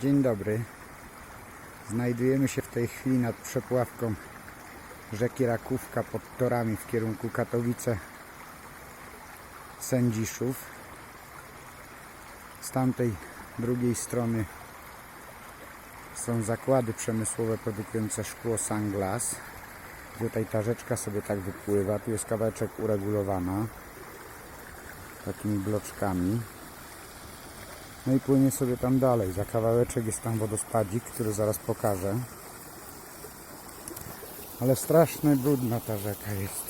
Dzień dobry. Znajdujemy się w tej chwili nad przepławką rzeki Rakówka pod torami w kierunku Katowice Sędziszów. Z tamtej drugiej strony są zakłady przemysłowe produkujące szkło Sunglass. Tutaj ta rzeczka sobie tak wypływa. Tu jest kawałeczek uregulowana takimi bloczkami. No i płynie sobie tam dalej. Za kawałeczek jest tam wodospadzik, który zaraz pokażę. Ale strasznie brudna ta rzeka jest.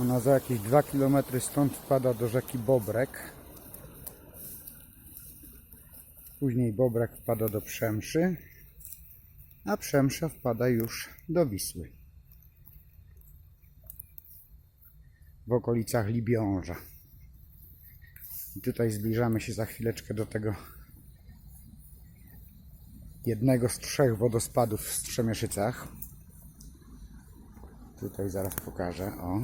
Ona za jakieś 2 km stąd wpada do rzeki Bobrek. Później Bobrek wpada do Przemszy, a Przemsza wpada już do Wisły. W okolicach Libiąża. I tutaj zbliżamy się za chwileczkę do tego jednego z trzech wodospadów w Strzemieszycach. Tutaj zaraz pokażę. O.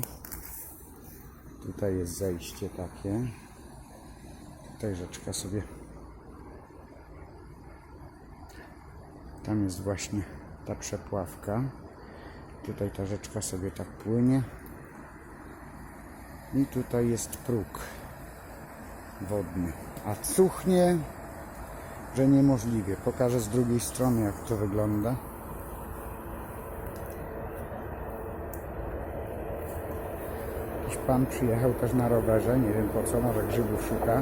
Tutaj jest zejście takie. Tutaj rzeczka sobie. Tam jest właśnie ta przepławka. Tutaj ta rzeczka sobie tak płynie. I tutaj jest próg wodny. A cuchnie, że niemożliwie. Pokażę z drugiej strony, jak to wygląda. Jakiś pan przyjechał też na rowerze, nie wiem po co, może grzybów szuka.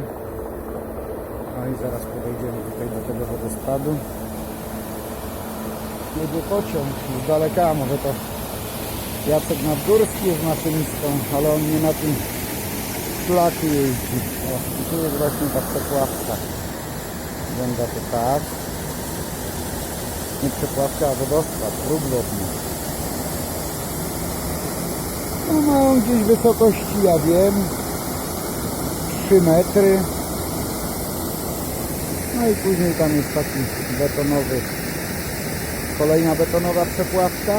No i zaraz podejdziemy tutaj do tego wodospadu. Jedzie pociąg z daleka, może to Jacek Nadgórski jest maszynistą, ale on nie na tym szlaku jeździ. O, tu jest właśnie ta przepławka. Wygląda to tak. Nie przepławka, a wodospad, próg wodny. No ma on gdzieś wysokości, ja wiem, 3 metry. No i później tam jest taki betonowy, kolejna betonowa przepławka.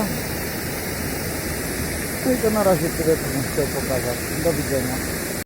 No i to na razie tyle, co bym chciał pokazać. Do widzenia.